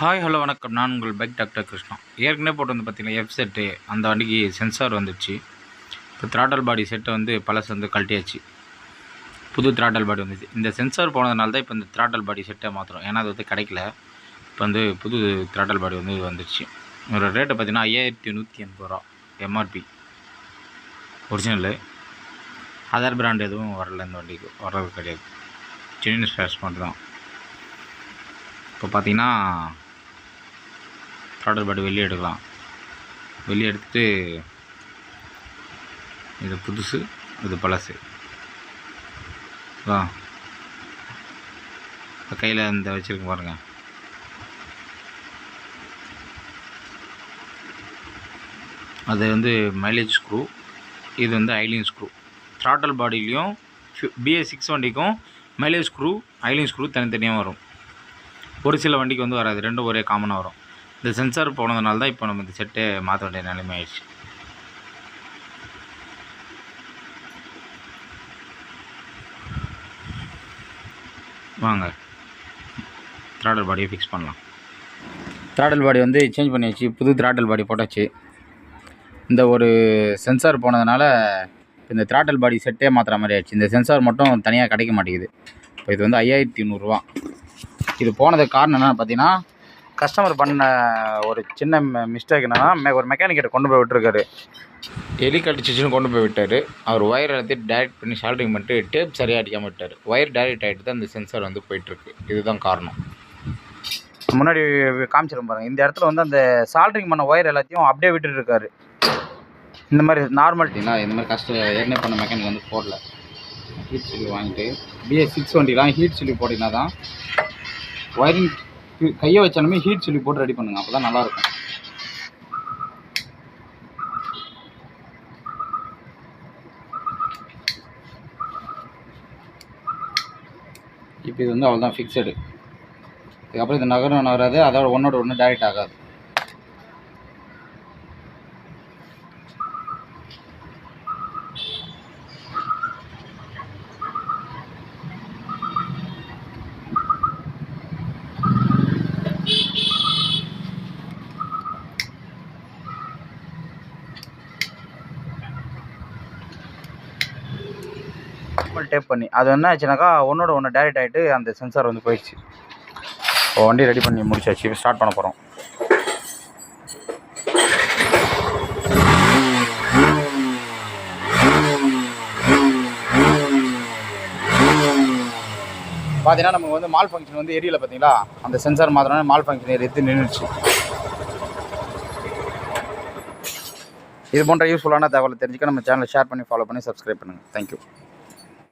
Hi hello வணக்கம். நான் உங்கள் பைக் டாக்டர் கிருஷ்ணா. ஏற்கனவே போட்டு வந்து பார்த்தீங்கன்னா எஃப் செட்டு அந்த வண்டிக்கு சென்சார் வந்துடுச்சு இப்போ த்ராட்டல் பாடி செட்டை வந்து பழசு வந்து கழட்டியாச்சு. புது த்ராட்டல் பாடி வந்துச்சு. இந்த சென்சார் போனதுனால தான் இப்போ இந்த த்ராட்டல் பாடி செட்டை மாத்திரம் ஏன்னா அது வந்து கிடைக்கல. இப்போ வந்து புது த்ராட்டல் பாடி வந்து வந்துடுச்சு ஒரு ரேட்டை பார்த்தீங்கன்னா ஐயாயிரத்தி நூற்றி எண்பது ரூபா. எம்ஆர்பி ஒரிஜினலு அதர் பிராண்ட் எதுவும் வரல இந்த வண்டிக்கு. வர்றது கிடையாது. ஜெனின் ஸ்பேர்ஸ் மட்டும் தான். இப்போ பார்த்தீங்கன்னா த்ராடல் பேட் வெளியே எடுக்கலாம். வெளியே எடுத்துட்டு இது புதுசு இது பழசு. வா. இப்போ கையில் இந்த வச்சுருக்க பாருங்க. அது வந்து மைலேஜ் ஸ்க்ரூ இது வந்து ஐலின் ஸ்க்ரூ த்ராட்டல் பாடியிலையும் பிஏ சிக்ஸ் வண்டிக்கும் மைலேஜ் ஸ்க்ரூ ஐலின் ஸ்க்ரூ தனித்தனியாக வரும். ஒரு சில வண்டிக்கு வந்து வராது. ரெண்டும் ஒரே காமனாக வரும். இந்த சென்சார் போனதுனால தான் இப்போ நம்ம இந்த செட்டை மாற்ற வேண்டிய நிலைமை ஆயிடுச்சு. வாங்க. த்ராடல் பாடியை ஃபிக்ஸ் பண்ணலாம். த்ராடல் பாடி வந்து சேஞ்ச் பண்ணியாச்சு புது த்ராடல் பாடி போட்டாச்சு. இந்த ஒரு சென்சார் போனதுனால இந்த த்ராட்டல் பாடி செட்டே மாற்றுற மாதிரி ஆயிடுச்சு. இந்த சென்சார் மட்டும் தனியாக கிடைக்க மாட்டேங்குது. இப்போ இது வந்து ஐயாயிரத்தி நூறுரூவா இது போனதுக்கு காரணம் என்னென்னு பார்த்தீங்கன்னா கஸ்டமர் பண்ண ஒரு சின்ன மிஸ்டேக் என்னென்னா மெ ஒரு மெக்கானிக்கிட்ட கொண்டு போய் விட்டுருக்காரு. எலி கடிச்சிச்சுன்னு கொண்டு போய் விட்டார். அவர் ஒயர் எல்லாத்தையும் டைரக்ட் பண்ணி ஷால்டிங் பண்ணிட்டு டேப் சரியாக அடிக்காமல் விட்டார். ஒயர் டைரக்ட் ஆகிட்டு தான் இந்த சென்சார் வந்து போயிட்டுருக்கு. இதுதான் காரணம். முன்னாடி காமிச்சிடும் பாருங்க. இந்த இடத்துல வந்து அந்த சால்ட்ரிங் பண்ண ஒயர் எல்லாத்தையும் அப்படியே விட்டுட்டு இருக்காரு இந்த மாதிரி நார்மாலிட்டினா இந்த மாதிரி கஷ்டம் ஏற்கனவே பண்ண மெக்கானிக் வந்து போடல. ஹீட் சில்லி வாங்கிட்டு பிஎஸ் சிக்ஸ் வண்டிலாம் ஹீட் சில்லி போட்டிங்கன்னா தான் ஒயரிங் கையை வச்சாலுமே ஹீட் சொல்லி போட்டு ரெடி பண்ணுங்க அப்போ தான் நல்லாயிருக்கும். இப்போ இது வந்து அவ்வளோதான் ஃபிக்ஸடு இதுக்கப்புறம் இது நகரம் நகராது அதோட ஒன்றோட ஒன்று டைரக்ட் ஆகாது. டேப் பண்ணி. அது என்ன ஆச்சுனாக்கா ஒன்றோட ஒன்று டேரெக்ட் ஆகிட்டு அந்த சென்சார் வந்து போயிடுச்சு. இப்போ வண்டி ரெடி பண்ணி முடிச்சாச்சு. ஸ்டார்ட் பண்ண போகிறோம் பார்த்தீங்கன்னா நம்ம வந்து மால் ஃபங்க்ஷன் வந்து ஏரியில் பார்த்தீங்களா அந்த சென்சார் மாத்திரம் மால் ஃபங்க்ஷன் எடுத்து நின்றுச்சு இது போன்ற யூஸ்ஃபுல்லான தகவலை தெரிஞ்சுக்க நம்ம சேனலை ஷேர் பண்ணி ஃபாலோ பண்ணி சப்ஸ்கிரைப் பண்ணுங்கள் தேங்க்யூ